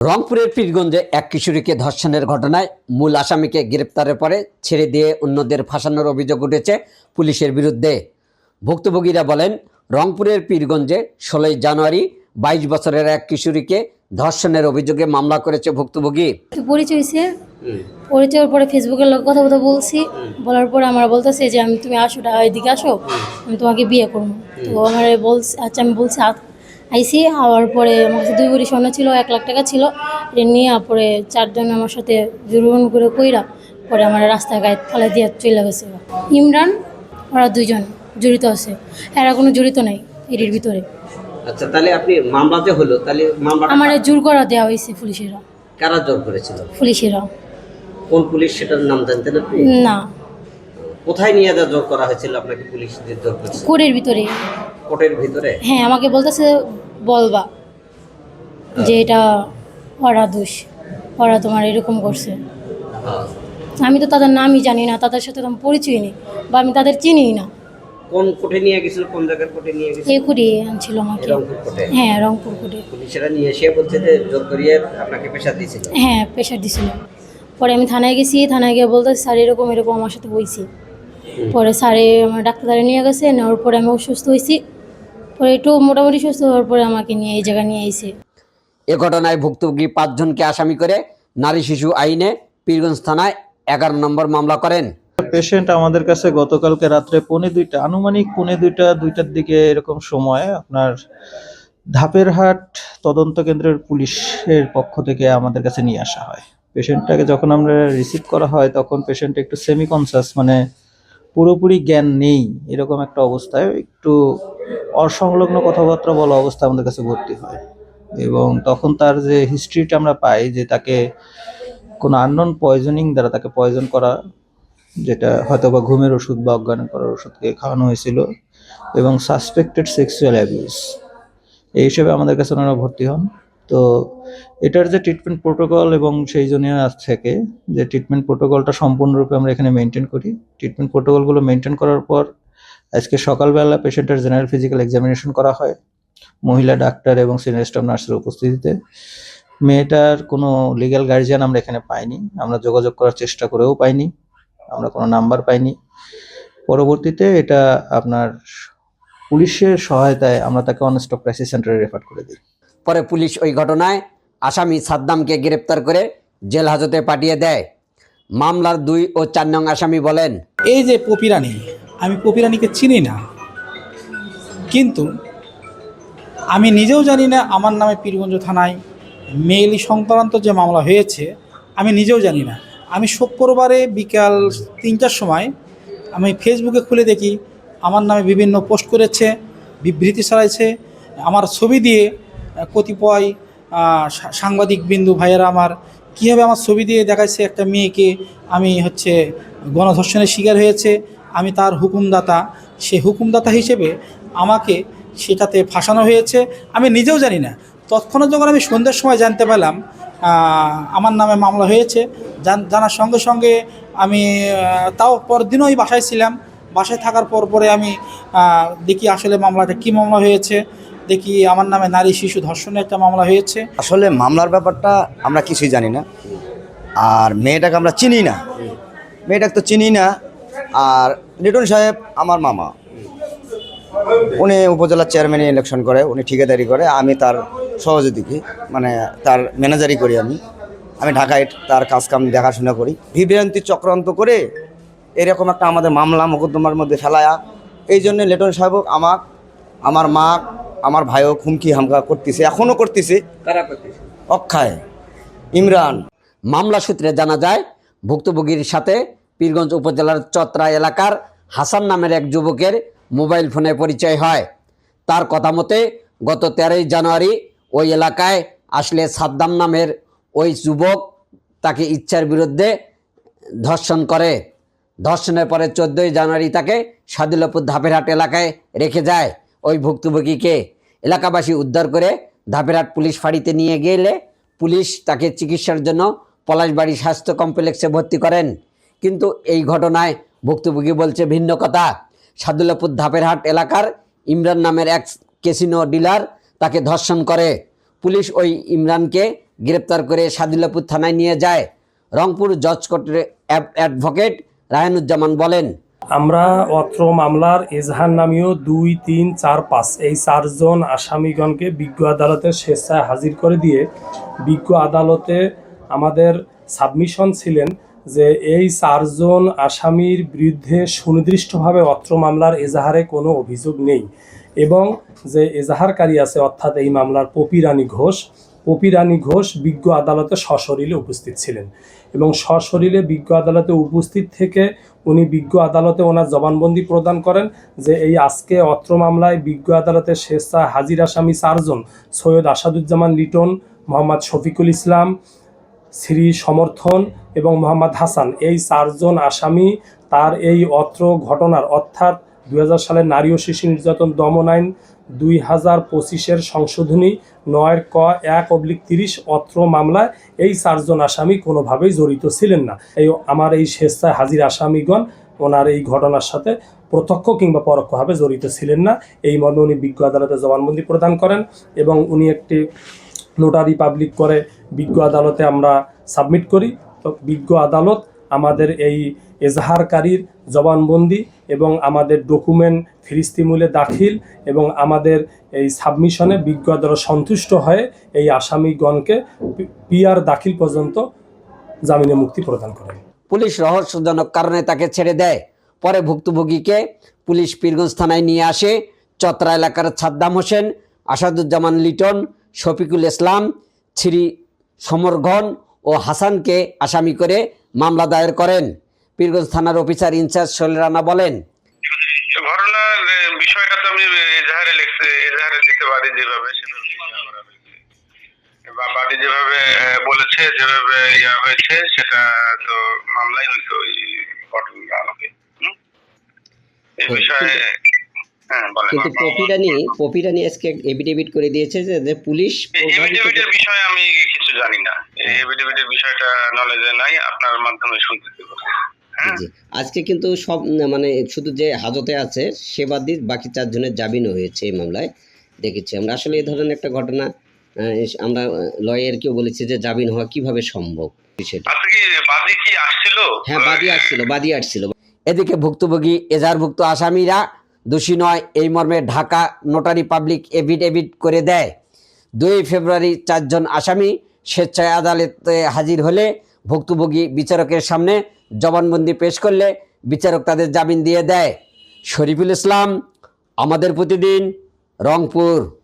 রংপুরের পীরগঞ্জে এক কিশোরীকে ধর্ষণের ঘটনায় মূল আসামিকে গ্রেপ্তারের পরে ছেড়ে দিয়ে অন্যদের ফাঁসানোর অভিযোগ উঠেছে পুলিশের বিরুদ্ধে। ভুক্তভোগীরা বলেন, রংপুরের পীরগঞ্জে ষোলোই জানুয়ারি বাইশ বছরের এক কিশোরীকে ধর্ষণের অভিযোগে মামলা করেছে ভুক্তভোগী। পরিচয় পরিচয়ের পরে ফেসবুকের লোক কথা কথা বলছি। বলার পরে আমার বলতেছে যে, আমি, তুমি আসো এদিকে আসো, আমি তোমাকে বিয়ে করব। তো আমার বলছে আচ্ছা আমি বলছি আইসি হওয়ার পরে আমার কাছে দুই বড়ি স্বর্ণ ছিল এক লাখ টাকা ছিল। এটা নিয়ে পরে চারজন আমার সাথে জুরুন করে কইরা পরে আমার রাস্তায় গায়ে ফালে দিয়ে চলে গেছে। ইমরান ওরা দুইজন জড়িত আছে। এরা কোনো জড়িত নাই এটির ভিতরে। আচ্ছা তাহলে আপনি মামলা যে হলো তাহলে মামলা আমার জোর করা দেওয়া হয়েছে পুলিশেরা। কারা জোর করেছিল? পুলিশেরা। কোন পুলিশ সেটার নাম জানতেন আপনি? না। কোথায় নিয়ে যা জোর করা হয়েছিল আপনাকে পুলিশ যে জোর করেছে কোরের ভিতরে। কোর্টের ভিতরে? হ্যাঁ আমাকে বলতেছে বলবা যে এটা ওরা দোষ ওরা তোমার এরকম করছে। হ্যাঁ। আমি তো তাদের নামই জানি না তাদের সাথে তো পরিচয় নেই বা আমি তাদের চিনিই না। কোন কোর্টে নিয়ে গেছিল কোন জায়গার কোর্টে নিয়ে গেছিল? এ করিয়ে আনছিল আমাকে। রংপুর কোর্টে? হ্যাঁ রংপুর কোটে পুলিশেরা নিয়ে এসে বলছে যে জোর করিয়ে আপনাকে পেশা দিয়েছিল। হ্যাঁ প্রেশার দিছিল পরে আমি থানায় গেছি থানায় গিয়ে বলতে স্যার এরকম এরকম আমার সাথে হয়েছে পরে স্যারে আমার ডাক্তারে নিয়ে গেছে নেওয়ার পরে আমি অসুস্থ হয়েছি পরে একটু মোটামুটি সুস্থ হওয়ার পরে আমাকে নিয়ে এই জায়গায় নিয়ে এসে এ ঘটনায় ভুক্তভোগী পাঁচজনকে আসামি করে নারী শিশু আইনে পীরগঞ্জ থানায় এগারো নম্বর মামলা করেন। পেশেন্ট আমাদের কাছে গতকালকে রাত্রে পৌনে দুইটা আনুমানিক পৌনে দুইটা দুইটার দিকে এরকম সময় আপনার ধাপের হাট তদন্ত কেন্দ্রের পুলিশের পক্ষ থেকে আমাদের কাছে নিয়ে আসা হয়। পেশেন্টটাকে যখন আমরা রিসিভ করা হয় তখন পেশেন্ট একটু সেমি কনসাস মানে পুরোপুরি জ্ঞান নেই, এরকম একটা অবস্থায় একটু অসংলগ্ন কথাবার্তা বলা অবস্থায় আমাদের কাছে ভর্তি হয়। এবং তখন তার যে হিস্ট্রিটা আমরা পাই যে তাকে কোনো আননোন পয়জনিং দ্বারা তাকে পয়জন করা, যেটা হয়তো বা ঘুমের ওষুধ বা অজ্ঞান করার ওষুধকে খাওয়ানো হয়েছিল, এবং সাসপেক্টেড সেক্সুয়াল অ্যাবিউস এই হিসেবে আমাদের কাছে ওনারা ভর্তি হন। তো এটার যে ট্রিটমেন্ট প্রোটোকল এবং সেই জন্য আজ থেকে যে ট্রিটমেন্ট প্রোটোকলটা সম্পূর্ণরূপে আমরা এখানে মেনটেন করি। ট্রিটমেন্ট প্রোটোকলগুলো মেনটেন করার পর আজকে সকালবেলা পেশেন্টের জেনারেল ফিজিক্যাল এক্সামিনেশন করা হয়, মহিলা ডাক্তার এবং সিনিয়র স্টাফ নার্সের উপস্থিতিতে। মেয়েটার কোনো লিগ্যাল গার্জিয়ান আমরা এখানে পাইনি, আমরা যোগাযোগ করার চেষ্টা করেও পাইনি, আমরা কোনো নাম্বার পাইনি। পরবর্তীতে এটা আপনার পুলিশের সহায়তায় আমরা তাকে অন স্টপ ক্রাইসিস সেন্টারে রেফার করে দিই। পরে পুলিশ ওই ঘটনায় আসামি সাদ্দামকে গ্রেপ্তার করে জেল হাজতে পাঠিয়ে দেয়। মামলার দুই ও চার নং আসামি বলেন, এই যে পপিরানি আমি পপিরানিকে চিনি না। কিন্তু আমি নিজেও জানি না আমার নামে পীরগঞ্জ থানায় মেইলি সংক্রান্ত যে মামলা হয়েছে, আমি নিজেও জানি না। আমি শুক্রবারে বিকাল তিনটার সময় আমি ফেসবুকে খুলে দেখি, আমার নামে বিভিন্ন পোস্ট করেছে, বিবৃতি ছড়াইছে, আমার ছবি দিয়ে কতিপয় সাংবাদিক বিন্দু ভাইয়েরা আমার কীভাবে আমার ছবি দিয়ে দেখাচ্ছে একটা মেয়েকে আমি হচ্ছে গণধর্ষণের শিকার হয়েছে, আমি তার হুকুমদাতা। সে হুকুমদাতা হিসেবে আমাকে সেটাতে ফাঁসানো হয়েছে, আমি নিজেও জানি না। তৎক্ষণাৎ যখন আমি সন্ধ্যার সময় জানতে পারলাম আমার নামে মামলা হয়েছে জানার সঙ্গে সঙ্গে আমি তাও পরদিনও ওই বাসায় ছিলাম। বাসায় থাকার পর পরে আমি দেখি আসলে মামলাটা কী মামলা হয়েছে। দেখি আমার নামে নারী শিশু ধর্ষণের একটা মামলা হয়েছে। আসলে মামলার ব্যাপারটা আমরা কিছুই জানি না। আর মেয়েটাকে আমরা চিনি না। মেয়েটাকে তো চিনি না। আর লিটন সাহেব আমার মামা। উনি উপজেলার চেয়ারম্যানে ইলেকশন করে, উনি ঠিকাদারি করে। আমি তার সহযোগী মানে তার ম্যানেজারই করি আমি। আমি ঢাকায় তার কাজকাম দেখাশোনা করি। বিভ্রান্তি চক্রান্ত করে এরকম একটা আমাদের মামলা মোকদ্দমার মধ্যে ফেলায়া। এই জন্য লিটন সাহেব আমার আমার মা আমার ভাইও খুমকি হামকা করতেছে এখনও করতেছে। অক্ষয় ইমরান। মামলা সূত্রে জানা যায় ভুক্তভোগীর সাথে পীরগঞ্জ উপজেলার চত্রা এলাকার হাসান নামের এক যুবকের মোবাইল ফোনে পরিচয় হয়। তার কথা মতে গত তেরোই জানুয়ারি ওই এলাকায় আসলে সাদ্দাম নামের ওই যুবক তাকে ইচ্ছার বিরুদ্ধে ধর্ষণ করে। ধর্ষণের পরে চোদ্দোই জানুয়ারি তাকে সাদুল্লাপুর ধাপেরহাট এলাকায় রেখে যায়। ওই ভুক্তভোগীকে এলাকাবাসী উদ্ধার করে ধাপেরহাট পুলিশ ফাঁড়িতে নিয়ে গেলে পুলিশ তাকে চিকিৎসার জন্য পলাশবাড়ি স্বাস্থ্য কমপ্লেক্সে ভর্তি করেন। কিন্তু এই ঘটনায় ভুক্তভোগী বলছে ভিন্ন কথা। সাদুল্লাপুর ধাপেরহাট এলাকার ইমরান নামের এক ক্যাসিনো ডিলার তাকে ধর্ষণ করে। পুলিশ ওই ইমরানকে গ্রেপ্তার করে সাদুল্লাপুর থানায় নিয়ে যায়। রংপুর জজ কোর্টের অ্যাড- অ্যাডভোকেট রায়নুজ্জামান বলেন আমরা অত্র মামলার এজাহার নামীয় দুই, তিন, চার, পাঁচ এই চারজন আসামিগণকে বিজ্ঞ আদালতে স্বেচ্ছায় হাজির করে দিয়ে বিজ্ঞ আদালতে আমাদের সাবমিশন ছিলেন যে এই চারজন আসামির বিরুদ্ধে সুনির্দিষ্টভাবে অত্র মামলার এজাহারে কোনো অভিযোগ নেই এবং যে এজাহারকারী আছে, অর্থাৎ এই মামলার পপি রানী ঘোষ, পপি রানী ঘোষ বিজ্ঞ আদালতে সশরীরে উপস্থিত ছিলেন এবং সশরীরে বিজ্ঞ আদালতে উপস্থিত থেকে উনি বিজ্ঞ আদালতে ওনার জবানবন্দি প্রদান করেন যে এই আজকে অত্র মামলায় বিজ্ঞ আদালতে স্বেচ্ছা হাজির আসামি চারজন সৈয়দ আসাদুজ্জামান লিটন, মোহাম্মদ শফিকুল ইসলাম, শ্রী সমর্থন এবং মোহাম্মদ হাসান এই চারজন আসামি তার এই অত্র ঘটনার অর্থাৎ দুই সালের নারী ও শিশু নির্যাতন দমন আইন দুই হাজার পঁচিশের সংশোধনী নয়ের ক এক অব্লিক তিরিশ অত্র মামলায় এই চারজন আসামি কোনোভাবেই জড়িত ছিলেন না। এই আমার এই স্বেচ্ছায় হাজির আসামিগণ ওনার এই ঘটনার সাথে প্রত্যক্ষ কিংবা পরোক্ষভাবে জড়িত ছিলেন না। এই মর্মে উনি বিজ্ঞ আদালতে জবানবন্দি প্রদান করেন এবং উনি একটি নোটারি পাবলিক করে বিজ্ঞ আদালতে আমরা সাবমিট করি। তো বিজ্ঞ আদালত আমাদের এই এজাহারকারীর জবানবন্দি এবং আমাদের ডকুমেন্ট ফিরিস্তিমূলে দাখিল এবং আমাদের এই সাবমিশনে বিজ্ঞ আদালত সন্তুষ্ট হয়ে এই আসামিগণকে পিআর দাখিল পর্যন্ত জামিনে মুক্তি প্রদান করেন। পুলিশ রহস্যজনক কারণে তাকে ছেড়ে দেয়। পরে ভুক্তভোগীকে পুলিশ পীরগঞ্জ থানায় নিয়ে আসে চত্রা এলাকার ছাদ্দাম হোসেন, আসাদুজ্জামান লিটন, শফিকুল ইসলাম শ্রী সমরঘন ও হাসানকে আসামি করে মামলা দায়ের করেন। পীরগঞ্জ থানার অফিসার ইনচার্জ শৈল রানা বলেন ঘটনার বিষয়টা তো আমি এজাহারে লিখতে এজাহারে দিতে পারি যেভাবে বাড়ি বলেছে যেভাবে ইয়া হয়েছে সেটা তো মামলাই ওই আলোকে। এই হ্যাঁ, হ্যাঁ কিন্তু পপিরানি পপিরানি আজকে এফিডেভিট করে দিয়েছে যে পুলিশ বিষয়ে আমি কিছু জানি না। এভিডেভিটের বিষয়টা নলেজে নাই আপনার মাধ্যমে শুনতে হ্যাঁ জি। আজকে কিন্তু সব মানে শুধু যে হাজতে আছে সে বাদ দিয়ে বাকি চারজনের জামিনও হয়েছে এই মামলায়। দেখেছি আমরা। আসলে এই ধরনের একটা ঘটনা আমরা লয়ারকেও বলেছি যে জামিন হওয়া কীভাবে সম্ভব? সেটা হ্যাঁ বাদী আসছিল? বাদী আসছিল এদিকে ভুক্তভোগী এজাহারভুক্ত আসামিরা দোষী নয় এই মর্মে ঢাকা নোটারি পাবলিক এভিডেভিট করে দেয়। দুই ফেব্রুয়ারি চারজন আসামি স্বেচ্ছায় আদালতে হাজির হলে ভুক্তভোগী বিচারকের সামনে জবানবন্দি পেশ করলে বিচারক তাদের জামিন দিয়ে দেয়। শরীফুল ইসলাম আমাদের প্রতিদিন রংপুর।